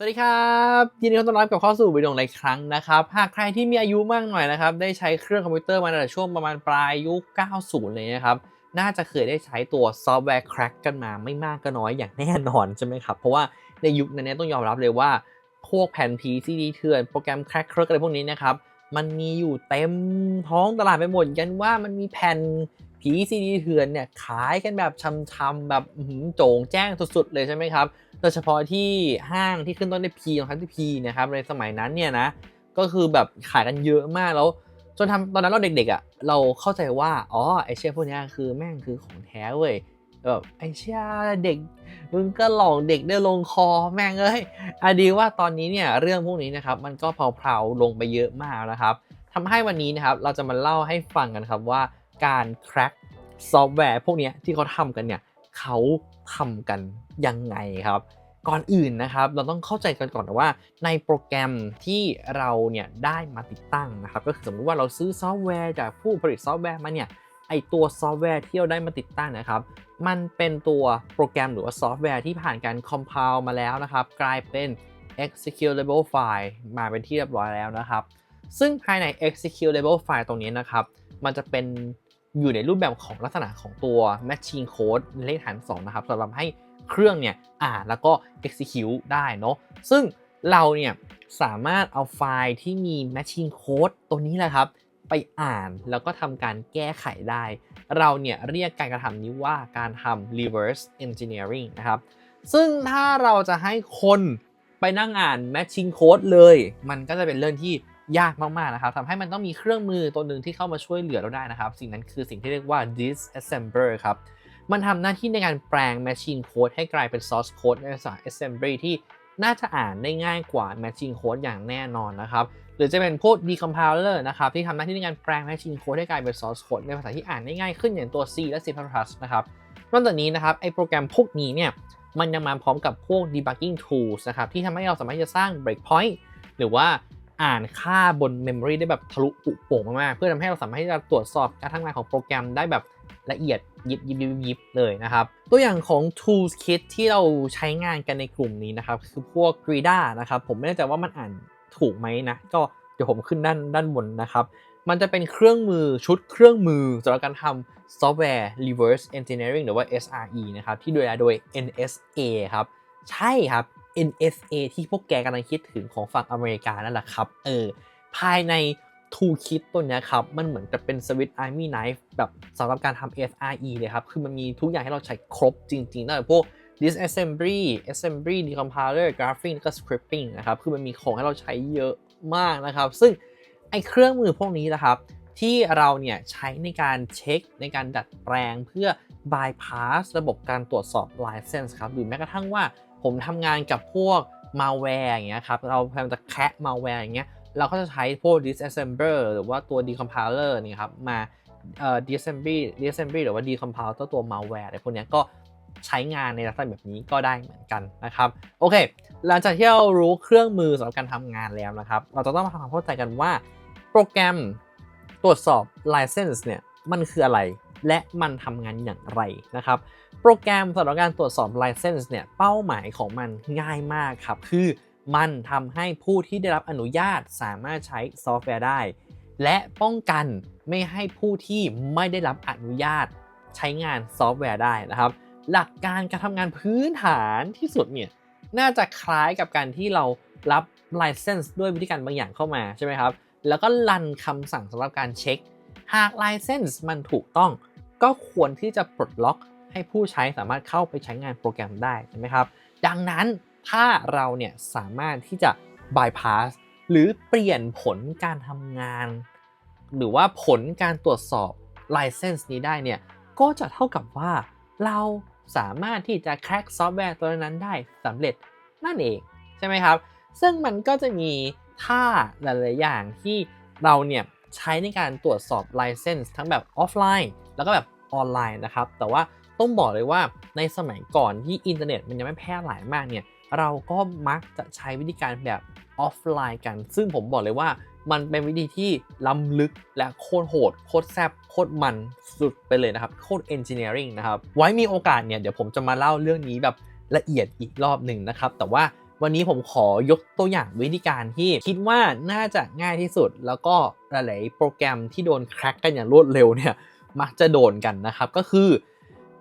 สวัสดีครับยินดีต้อนรับกับเข้าสู่วิดีโอในครั้งนะครับ หากใครที่มีอายุมากหน่อยนะครับ ได้ใช้เครื่องคอมพิวเตอร์มาตั้งแต่ช่วงประมาณปลายยุค 90 เลยนะครับ น่าจะเคยได้ใช้ตัวซอฟต์แวร์แครกกันมาไม่มากก็น้อยอย่างแน่นอนใช่ไหมครับ เพราะว่าในยุคนั้นต้องยอมรับเลยว่า พวกแผ่นผีซีดีเถื่อนโปรแกรมแครกเคร์กอะไรพวกนี้นะครับมันมีอยู่เต็มท้องตลาดไปหมดยันว่ามันมีแผ่นผีซีดีเถื่อนเนี่ยขายกันแบบช้ำๆแบบโจ่งแจ้งสุดๆเลยใช่ไหมครับ โดยเฉพาะที่ห้างที่ขึ้นต้นด้วย P ของทั้งที่ P นะครับในสมัยนั้นเนี่ยนะก็คือแบบขายกันเยอะมากแล้วจนทำตอนนั้นเราเด็กๆอะเราเข้าใจว่าอ๋อไอเชี่ยพวกนี้คือแม่งคือของแท้เว้ยแบบไอเชี่ยเด็กมึงก็หลอกเด็กได้ลงคอแม่งเอ้ยอะดีว่าตอนนี้เนี่ยเรื่องพวกนี้นะครับมันก็เพลาๆลงไปเยอะมากนะครับทำให้วันนี้นะครับเราจะมาเล่าให้ฟังกันครับว่าการ crack ซอฟต์แวร์พวกนี้ที่เขาทำกันเนี่ย เขาทำกันยังไงครับ ก่อนอื่นนะครับเราต้องเข้าใจกันก่อนนะว่า ในโปรแกรมที่เราเนี่ยได้มาติดตั้งนะครับก็คือสมมติว่าเราซื้อซอฟต์แวร์จากผู้ผลิตซอฟต์แวร์มาเนี่ยไอตัวซอฟต์แวร์ที่เราได้มาติดตั้งนะครับ มันเป็นตัวโปรแกรมหรือว่าซอฟต์แวร์ที่ผ่านการ compile มาแล้วนะครับ กลายเป็น executable file มาเป็นที่เรียบร้อยแล้วนะครับ ซึ่งภายใน executable file ตรงนี้นะครับ มันจะเป็น อยู่ในรูปแบบของลักษณะของตัว machine code เลขฐาน2นะครับสำหรับให้เครื่องเนี่ยอ่านแล้วก็ execute ได้เนาะซึ่งเราเนี่ยสามารถเอาไฟล์ที่มี machine code ตัวนี้แหละครับ ไปอ่านแล้วก็ทำการแก้ไขได้ เราเนี่ยเรียกการกระทำนี้ว่าการทำ reverse engineering นะครับ ซึ่งถ้าเราจะให้คนไปนั่งอ่าน matching code เลย มันก็จะเป็นเรื่องที่ ยากมากๆนะครับทำให้มันต้องมีเครื่องมือตัวหนึ่งที่เข้ามาช่วยเหลือเราได้นะครับ สิ่งนั้นคือสิ่งที่เรียกว่า disassembler ครับมันทำหน้าที่ในการแปลง machine code ให้กลายเป็น source code ในภาษา assembly ที่น่าจะอ่านได้ง่ายกว่า machine code อย่างแน่นอนนะครับ หรือจะเป็นพวก decompiler นะครับที่ทำหน้าที่ในการแปลง machine code ให้กลายเป็น source code ในภาษาที่อ่านได้ง่ายขึ้นอย่างตัว C และ C++ นะครับนอกจากนี้นะครับไอโปรแกรมพวกนี้เนี่ยมันยังมาพร้อมกับพวก debugging tools นะครับที่ทำให้เราสามารถจะสร้าง breakpoint หรือว่า อ่านค่าบน memory ได้แบบทะลุปุโป่งมากๆเพื่อทำให้เราสามารถที่จะตรวจสอบการทำงานของโปรแกรมได้แบบละเอียดยิบยิบยิบยิบเลยนะครับ ตัวอย่างของ tools kit ที่เราใช้งานกันในกลุ่มนี้นะครับ คือพวก Grida นะครับ ผมไม่แน่ใจว่ามันอ่านถูกไหมนะ ก็เดี๋ยวผมขึ้นด้านด้านบนนะครับ มันจะเป็นเครื่องมือชุดเครื่องมือสำหรับการทำซอฟต์แวร์ reverse engineering หรือว่า SRE นะครับ ที่ดูแลโดย NSA ครับ ใช่ครับ NSA ที่พวกแกกำลังคิดถึงของฝั่งอเมริกานั่นแหละครับ เออ ภายใน toolkit ตัวเนี้ยครับ มันเหมือนกับเป็น Swiss Army Knife แบบสำหรับการทำ SRE เลยครับ คือมันมีทุกอย่างให้เราใช้ครบจริงๆตั้งแต่พวก disassembly assembly decompiler graphing แล้วก็ scripting นะครับ คือมันมีของให้เราใช้เยอะมากนะครับ ซึ่งไอเครื่องมือพวกนี้นะครับ ที่เราเนี่ยใช้ในการเช็คในการดัดแปลงเพื่อ bypass ระบบการตรวจสอบ license ครับ หรือแม้กระทั่งว่า ผมทำงานกับพวก malware อย่างเงี้ยครับเราพยายามจะแคะ malware อย่างเงี้ยเราก็จะใช้พวก disassembler หรือว่าตัว decompiler นี่ครับมาเอ่อ disassembly disassembly หรือว่า decompile ตัวตัว malware อะไรพวกเนี้ยก็ใช้งานในลักษณะแบบนี้ก็ได้เหมือนกันนะครับโอเค หลังจากที่เรารู้เครื่องมือสำหรับการทำงานแล้วนะครับ เราจะต้องมาทำความเข้าใจกันว่า โปรแกรมตรวจสอบ license เนี่ยมันคืออะไร และมันทำงานอย่างไรนะครับ โปรแกรมสำหรับการตรวจสอบ license เนี่ยเป้าหมายของมันง่ายมากครับ คือมันทำให้ผู้ที่ได้รับอนุญาตสามารถใช้ซอฟต์แวร์ได้ และป้องกันไม่ให้ผู้ที่ไม่ได้รับอนุญาตใช้งานซอฟต์แวร์ได้นะครับ หลักการการทำงานพื้นฐานที่สุดเนี่ยน่าจะคล้ายกับการที่เรารับ license ด้วยวิธีการบางอย่างเข้ามาใช่ไหมครับ แล้วก็รันคำสั่งสำหรับการเช็ค หาก license มันถูกต้อง ก็ควรที่จะปลดล็อกให้ผู้ใช้สามารถเข้าไปใช้งานโปรแกรมได้ใช่ไหมครับ ดังนั้นถ้าเราเนี่ยสามารถที่จะ bypass หรือเปลี่ยนผลการทำงาน หรือว่าผลการตรวจสอบ license นี้ได้เนี่ย ก็จะเท่ากับว่าเราสามารถที่จะ crack ซอฟต์แวร์ตัวนั้นได้สำเร็จนั่นเองใช่ไหมครับ ซึ่งมันก็จะมีท่าหลาย ๆ อย่างที่เราเนี่ยใช้ในการตรวจสอบ license ทั้งแบบออฟไลน์ แล้วก็แบบออนไลน์นะครับ แต่ว่าต้องบอกเลยว่าในสมัยก่อนที่อินเทอร์เน็ตมันยังไม่แพร่หลายมากเนี่ย เราก็มักจะใช้วิธีการแบบออฟไลน์กัน ซึ่งผมบอกเลยว่ามันเป็นวิธีที่ล้ำลึกและโคตรโหด โคตรแซ่บโคตรมันสุดไปเลยนะครับ โคตรเอนจิเนียริงนะครับ ไว้มีโอกาสเนี่ยเดี๋ยวผมจะมาเล่าเรื่องนี้แบบละเอียดอีกรอบหนึ่งนะครับ แต่ว่าวันนี้ผมขอยกตัวอย่างวิธีการที่คิดว่าน่าจะง่ายที่สุด แล้วก็หลายๆโปรแกรมที่โดนแคร็กกันอย่างรวดเร็วเนี่ย มักจะโดนกันนะครับ ก็คือ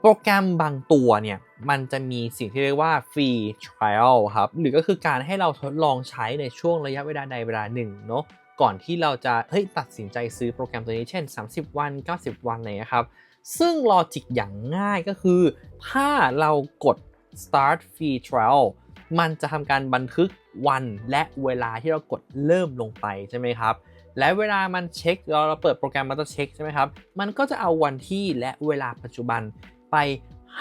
โปรแกรมบางตัวเนี่ย มันจะมีสิ่งที่เรียกว่าฟรีทริอัลครับ หรือก็คือการให้เราทดลองใช้ในช่วงระยะเวลาใดเวลาหนึ่งเนาะก่อนที่เราจะเฮ้ยตัดสินใจซื้อโปรแกรมตัวนี้เช่น 30 วัน 90 วันอะไรนะครับ ซึ่งลอจิกอย่างง่ายก็คือ ถ้าเรากด start free trial มันจะทำการบันทึกวันและเวลาที่เรากดเริ่มลงไปใช่ไหมครับ และเวลามันเช็คเราเราเปิดโปรแกรมมันจะเช็คใช่ไหมครับ มันก็จะเอาวันที่และเวลาปัจจุบันไป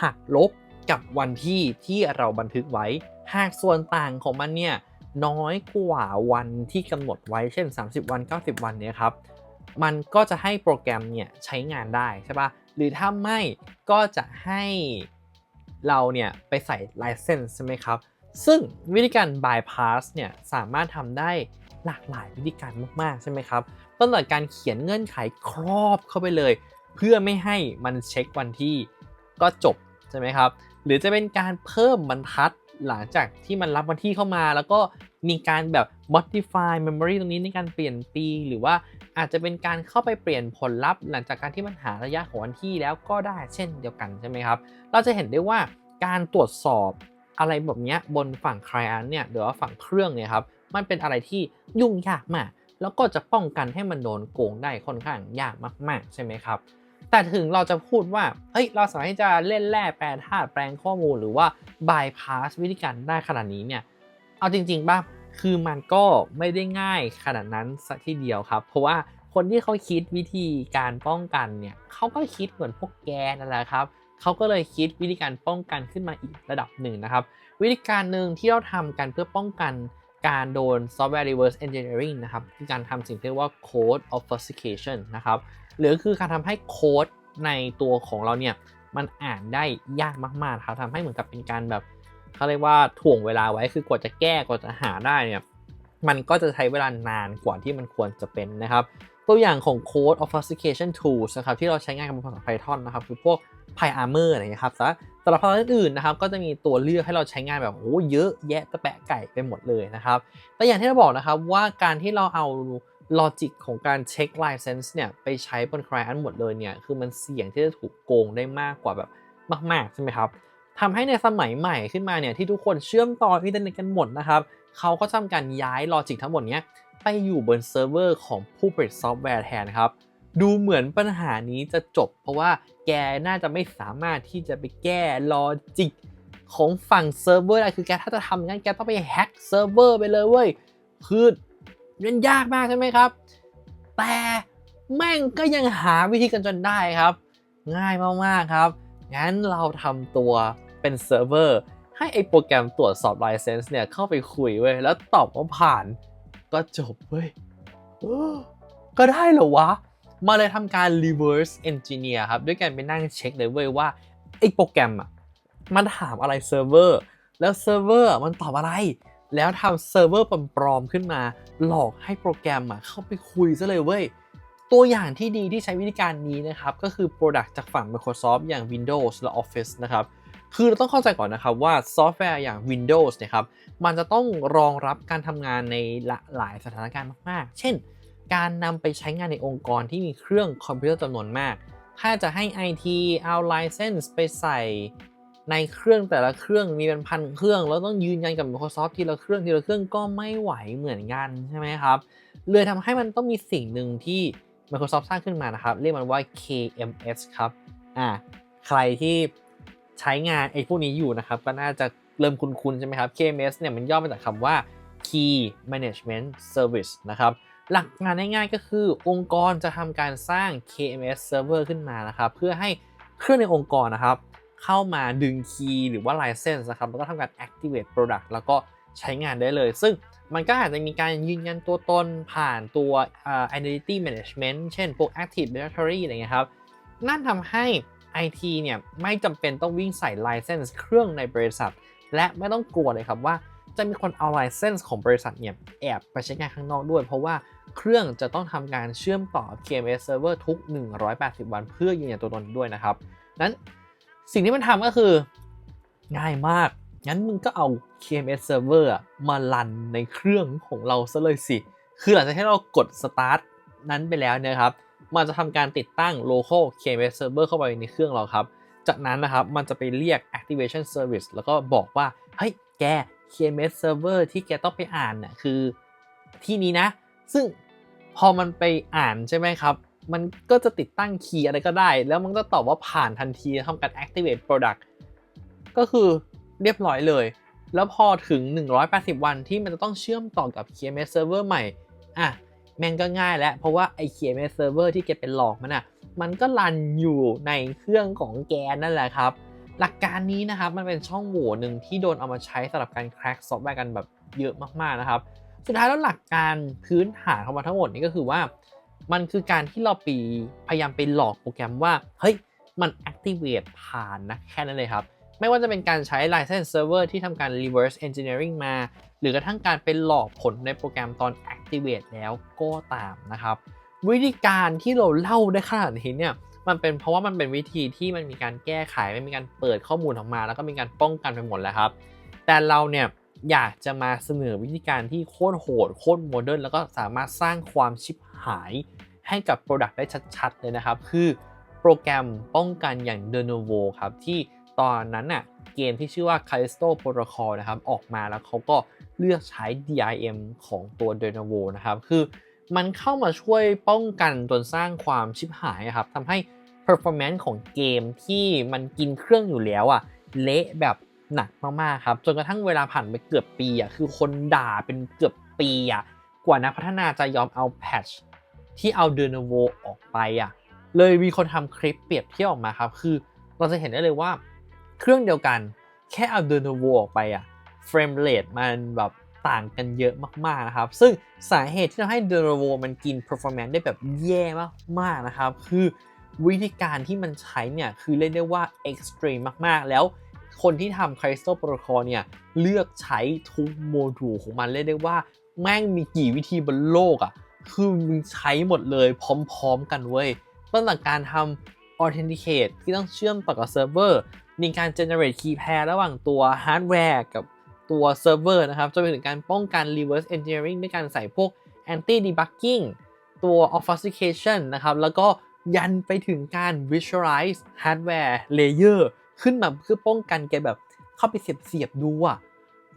หักลบกับวันที่ที่เราบันทึกไว้ หากส่วนต่างของมันเนี่ยน้อยกว่าวันที่กำหนดไว้เช่น 30 วัน 90 วันเนี่ยครับ มันก็จะให้โปรแกรมเนี่ยใช้งานได้ใช่ปะหรือถ้าไม่ก็จะให้เราเนี่ยไปใส่ license ใช่ไหมครับ ซึ่งวิธีการ bypass เนี่ยสามารถทำได้ หลากหลายวิธีการมากๆใช่ไหมครับตั้งแต่การเขียนเงื่อนไขครอบเข้าไปเลย เพื่อไม่ให้มันเช็ควันที่ก็จบใช่ไหมครับหรือจะเป็นการเพิ่มบรรทัดหลังจากที่มันรับวันที่เข้ามา แล้วก็มีการแบบ modify memory ตรงนี้ในการเปลี่ยนปี หรือว่าอาจจะเป็นการเข้าไปเปลี่ยนผลลัพธ์ หลังจากการที่มันหาระยะของวันที่แล้วก็ได้เช่นเดียวกันใช่ไหมครับ เราจะเห็นได้ว่าการตรวจสอบอะไรแบบนี้บนฝั่ง client เนี่ยหรือว่าฝั่งเครื่องเนี่ยครับ มันเป็นอะไรที่ยุ่งยากมาก แล้วก็จะป้องกันให้มันโดนโกงได้ค่อนข้างยากมากๆ ใช่ไหมครับ แต่ถึงเราจะพูดว่า เฮ้ย เราสามารถที่จะเล่นแร่แปลธาตุแปลงข้อมูลหรือว่า bypass วิธีการได้ขนาดนี้เนี่ย เอาจริงๆป่ะ คือมันก็ไม่ได้ง่ายขนาดนั้นสัทีเดียวครับ เพราะว่าคนที่เขาคิดวิธีการป้องกันเนี่ยเขาก็คิดเหมือนพวกแกนั่นแหละครับเขาก็เลยคิดวิธีการป้องกันขึ้นมาอีกระดับหนึ่งนะครับ วิธีการหนึ่งที่เราทำกันเพื่อป้องกัน การโดน software reverse engineering นะครับคือการทำสิ่งที่เรียกว่า code obfuscation นะครับหรือคือการทำให้โค้ดในตัวของเราเนี่ยมันอ่านได้ยากมากๆครับทำให้เหมือนกับเป็นการแบบเขาเรียกว่าถ่วงเวลาไว้คือกว่าจะแก้กว่าจะหาได้เนี่ย มันก็จะใช้เวลานานกว่าที่มันควรจะเป็นนะครับ ตัวอย่างของ Code Obfuscation Tools นะครับที่เราใช้งานกับภาษา Python นะครับคือพวก PyArmor อะไรอย่างเงี้ยครับสำหรับภาษาอื่นๆนะครับก็จะมีตัวเลือกให้เราใช้งานแบบโอ้เยอะแยะตะแปะไก่ไปหมดเลยนะครับแต่อย่างที่เราบอกนะครับว่าการที่เราเอาลอจิกของการเช็ค license เนี่ยไปใช้บน client หมดเลยเนี่ยคือมันเสี่ยงที่จะถูกโกงได้มากกว่าแบบมากๆใช่ไหมครับทำให้ในสมัยใหม่ขึ้นมาเนี่ยที่ทุกคนเชื่อมต่ออินเทอร์เน็ตกันหมดนะครับ เขาก็ทำการย้ายลอจิกทั้งหมดนี้ไปอยู่บนเซิร์ฟเวอร์ของผู้ผลิตซอฟต์แวร์แทนครับ ดูเหมือนปัญหานี้จะจบ เพราะว่าแกน่าจะไม่สามารถที่จะไปแก้ลอจิกของฝั่งเซิร์ฟเวอร์ได้คือแกถ้าจะทำงั้นแกต้องไปแฮ็กเซิร์ฟเวอร์ไปเลยเว้ย คือมันยากมากใช่ไหมครับ แต่แม่งก็ยังหาวิธีกันจนได้ครับ ง่ายมากๆครับ งั้นเราทำตัวเป็นเซิร์ฟเวอร์ ให้ไอโปรแกรมตรวจสอบ license เนี่ยเข้าไปคุยเว้ยแล้วตอบว่าผ่านก็จบเว้ยก็ได้เหรอวะ มาเลยทำการ reverse engineer ครับ ด้วยการไปนั่งเช็คเลยเว้ยว่าไอโปรแกรมอะมันถามอะไรเซิร์ฟเวอร์แล้วเซิร์ฟเวอร์มันตอบอะไร แล้วทำเซิร์ฟเวอร์ปลอมๆขึ้นมา หลอกให้โปรแกรมอะเข้าไปคุยซะเลยเว้ยตัวอย่างที่ดีที่ใช้วิธีการนี้นะครับ ก็คือ Product จากฝั่ง Microsoft อย่าง Windows และ Office นะครับ คือเราต้องเข้าใจก่อนนะครับว่าซอฟต์แวร์อย่าง Windows นะครับ มันจะต้องรองรับการทำงานในหลายสถานการณ์มาก ๆ เช่น การนำไปใช้งานในองค์กรที่มีเครื่องคอมพิวเตอร์จำนวนมาก ถ้าจะให้ IT เอา license ไปใส่ในเครื่องแต่ละเครื่องมีเป็นพันเครื่อง แล้วต้องยืนยันกับ Microsoft ทีละเครื่องทีละเครื่องก็ไม่ไหวเหมือนกันใช่ไหมครับ เลยทำให้มันต้องมีสิ่งหนึ่งที่ Microsoft สร้างขึ้นมานะครับ เรียกมันว่า KMS ครับ อ่า ใครที่ ใช้งานไอ้พวกนี้อยู่นะครับ ก็น่าจะเริ่มคุ้นๆใช่ไหมครับ KMS เนี่ยมันย่อมาจากคำว่า Key Management Service นะครับหลักงานง่ายๆก็คือองค์กรจะทำการสร้าง KMS Server ขึ้นมานะครับเพื่อให้เครื่องในองค์กรนะครับ เข้ามาดึงคีย์หรือว่า license นะครับแล้วก็ทำการ activate product แล้วก็ใช้งานได้เลย ซึ่งมันก็อาจจะมีการยืนยันตัวตนผ่านตัว uh, identity management เช่นพวก active directory อะไรเงี้ยครับ นั่นทำให้ IT เนี่ยไม่จำเป็นต้องวิ่งใส่ license เครื่องในบริษัท และไม่ต้องกลัวเลยครับว่าจะมีคนเอา license ของบริษัทเนี่ยแอบไปใช้งานข้างนอกด้วย เพราะว่าเครื่องจะต้องทำการเชื่อมต่อ KMS server ทุก 180 วันเพื่อยืนยันตัวตนด้วยนะครับนั้นสิ่งที่มันทำก็คือง่ายมาก งั้นมึงก็เอา KMS server มารันในเครื่องของเราซะเลยสิ คือหลังจากที่เรากด start นั้นไปแล้วเนี่ยครับ มันจะทำการติดตั้ง local KMS server เข้าไปในเครื่องเราครับ จากนั้นนะครับมันจะไปเรียก activation service แล้วก็บอกว่า เฮ้ย แก KMS server ที่แกต้องไปอ่านน่ะคือที่นี้นะ ซึ่งพอมันไปอ่านใช่ไหมครับ มันก็จะติดตั้งคีย์อะไรก็ได้ แล้วมันก็ตอบว่าผ่านทันทีทำการ activate product ก็คือเรียบร้อยเลย แล้วพอถึง 180 วันที่มันจะต้องเชื่อมต่อกับ KMS server ใหม่ อะ แม่งก็ง่ายแล้ว เพราะว่าไอ้ KMS server ที่แกเป็นหลอกมันอะมันก็รันอยู่ในเครื่องของแกนั่นแหละครับ หลักการนี้นะครับมันเป็นช่องโหว่หนึ่งที่โดนเอามาใช้สำหรับการแคร็กซอฟต์แวร์กันแบบเยอะมากๆนะครับ สุดท้ายแล้วหลักการพื้นฐานของมันทั้งหมดนี้ก็คือว่า มันคือการที่เราปีพยายามไปหลอกโปรแกรมว่าเฮ้ยมัน activate ผ่านนะแค่นั้นเลยครับ ไม่ว่าจะเป็นการใช้ license server ที่ทำการ reverse engineering มา หรือกระทั่งการเป็นหลอกผลในโปรแกรมตอน activate แล้วก็ตามนะครับ วิธีการที่เราเล่าได้ขนาดนี้เนี่ยมันเป็นเพราะว่ามันเป็นวิธีที่มันมีการแก้ไขไม่มีการเปิดข้อมูลออกมา แล้วก็มีการป้องกันไปหมดแล้วครับ แต่เราเนี่ยอยากจะมาเสนอวิธีการที่โคตรโหดโคตรโมเดิร์นแล้วก็สามารถสร้างความชิบหายให้กับ Product ได้ชัดๆ เลยนะครับ คือโปรแกรมป้องกันอย่าง d e n o v o ครับที่ ตอนนั้นน่ะเกมที่ชื่อว่า Callisto Protocol นะครับออกมาแล้วเขาก็เลือกใช้ DRM ของตัว d e n o v o นะครับ คือมันเข้ามาช่วยป้องกันจนสร้างความชิบหายครับทำให้ performance ของเกมที่มันกินเครื่องอยู่แล้วอะเละแบบหนักมากๆครับจนกระทั่งเวลาผ่านไปเกือบปีอะคือคนด่าเป็นเกือบปีอะกว่านักพัฒนาจะยอมเอาแพทชที่เอาเดนโวออกไปอะเลยมีคนทำคลิปเปรียบเทียบออกมาครับ คือเราจะเห็นได้เลยว่า เครื่องเดียวกันแค่เอาเดนโวออกไปอะเฟรมเรทมันแบบต่างกันเยอะมากๆนะครับ ซึ่งสาเหตุที่ทำให้เดนโวมันกิน performance ได้แบบแย่มากๆนะครับ คือวิธีการที่มันใช้เนี่ย คือเรียกได้ว่า extreme มากๆ แล้วคนที่ทำ Crystal Protocol เนี่ย เลือกใช้ทุกโมดูลของมันเรียกได้ว่า แม่งมีกี่วิธีบนโลกอะ่ะ คือมึงใช้หมดเลยพร้อมๆกันเว้ยตั้งแต่การทำ Authenticate ที่ต้องเชื่อมต่อกับเซิร์ฟเวอร์ มีการ generate key pair ระหว่างตัวฮาร์ดแวร์กับตัวเซิร์ฟเวอร์นะครับจนไปถึงการป้องกัน reverse engineering ด้วยการใส่พวก anti debugging ตัว obfuscation นะครับ แล้วก็ยันไปถึงการ visualize hardware layer ขึ้นมาเพื่อป้องกันแกแบบเข้าไปเสียบเสียบดูอะ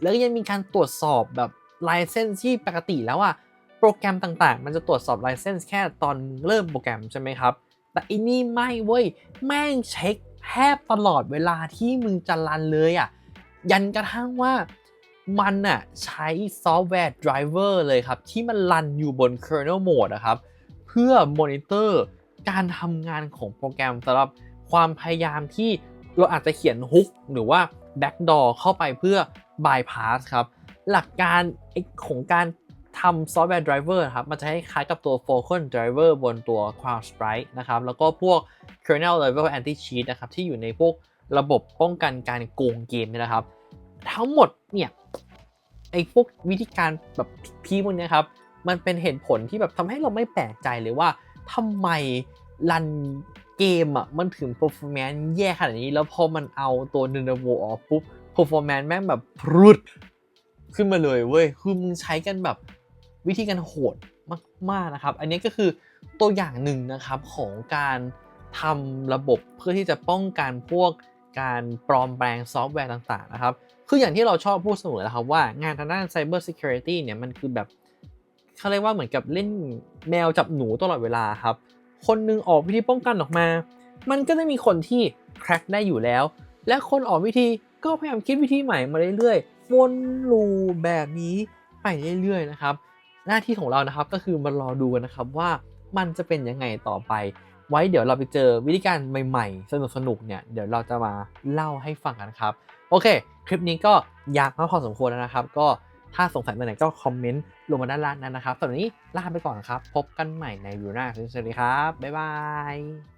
แล้วก็ยังมีการตรวจสอบแบบ license ที่ปกติแล้วอะโปรแกรมต่างๆ มันจะตรวจสอบ license แค่ตอนเริ่มโปรแกรมใช่ไหมครับ แต่อันนี้ไม่เว้ย แม่งเช็ค แทบตลอดเวลาที่มึงจะรันเลยอะยันกระทั่งว่ามันอะใช้ซอฟต์แวร์ไดรเวอร์เลยครับ ที่มันรันอยู่บน kernel mode นะครับ เพื่อมอนิเตอร์การทำงานของโปรแกรมสำหรับความพยายามที่เราอาจจะเขียนฮุกหรือว่า backdoor เข้าไปเพื่อ bypass ครับ หลักการของการทำซอฟต์แวร์ไดรเวอร์ครับ มันจะให้คล้ายกับตัว Falcon Driver บนตัว Cloud Sprite นะครับ แล้วก็พวก kernel level anti cheat นะครับที่อยู่ในพวกระบบป้องกันการโกงเกมนี่นะครับ ทั้งหมดเนี่ยไอ้พวกวิธีการแบบพีพวกนี้ครับมันเป็นเหตุผลที่แบบทำให้เราไม่แปลกใจเลยว่าทำไมรันเกมอะมันถึง performance แย่ขนาดนี้ แล้วพอมันเอาตัว d e n o v o ออกปุ๊บ performance แม่งแบบพรุดขึ้นมาเลยเว้ย คือมึงใช้กันแบบวิธีการโหดมาก ๆ นะครับ อันนี้ก็คือตัวอย่างหนึ่งนะครับของการ ทำระบบเพื่อที่จะป้องกันพวกการปลอมแปลงซอฟต์แวร์ต่างๆนะครับ คืออย่างที่เราชอบพูดเสมอนะครับว่างานทางด้าน Cyber Security เนี่ยมันคือแบบเขาเรียกว่าเหมือนกับเล่นแมวจับหนูตลอดเวลาครับ คนนึงออกวิธีป้องกันออกมา มันก็จะมีคนที่แคร็กได้อยู่แล้ว และคนออกวิธีก็พยายามคิดวิธีใหม่มาเรื่อยๆ วนลูแบบนี้ไปเรื่อยๆนะครับ หน้าที่ของเรานะครับก็คือมารอดูกันนะครับว่ามันจะเป็นยังไงต่อไป ไว้เดี๋ยวเราไปเจอวิธีการใหม่ๆ สนุกๆเนี่ยเดี๋ยวเราจะมาเล่าให้ฟังกันครับ โอเค คลิปนี้ก็ยากมากพอสมควรแล้วนะครับ ก็ถ้าสงสัยเมื่อไหนก็คอมเมนต์ลงมาด้านล่างนั้นนะครับสำหรับวันนี้ลาไปก่อนครับ พบกันใหม่ในวิวหน้าสวัสดีครับ บ๊ายบาย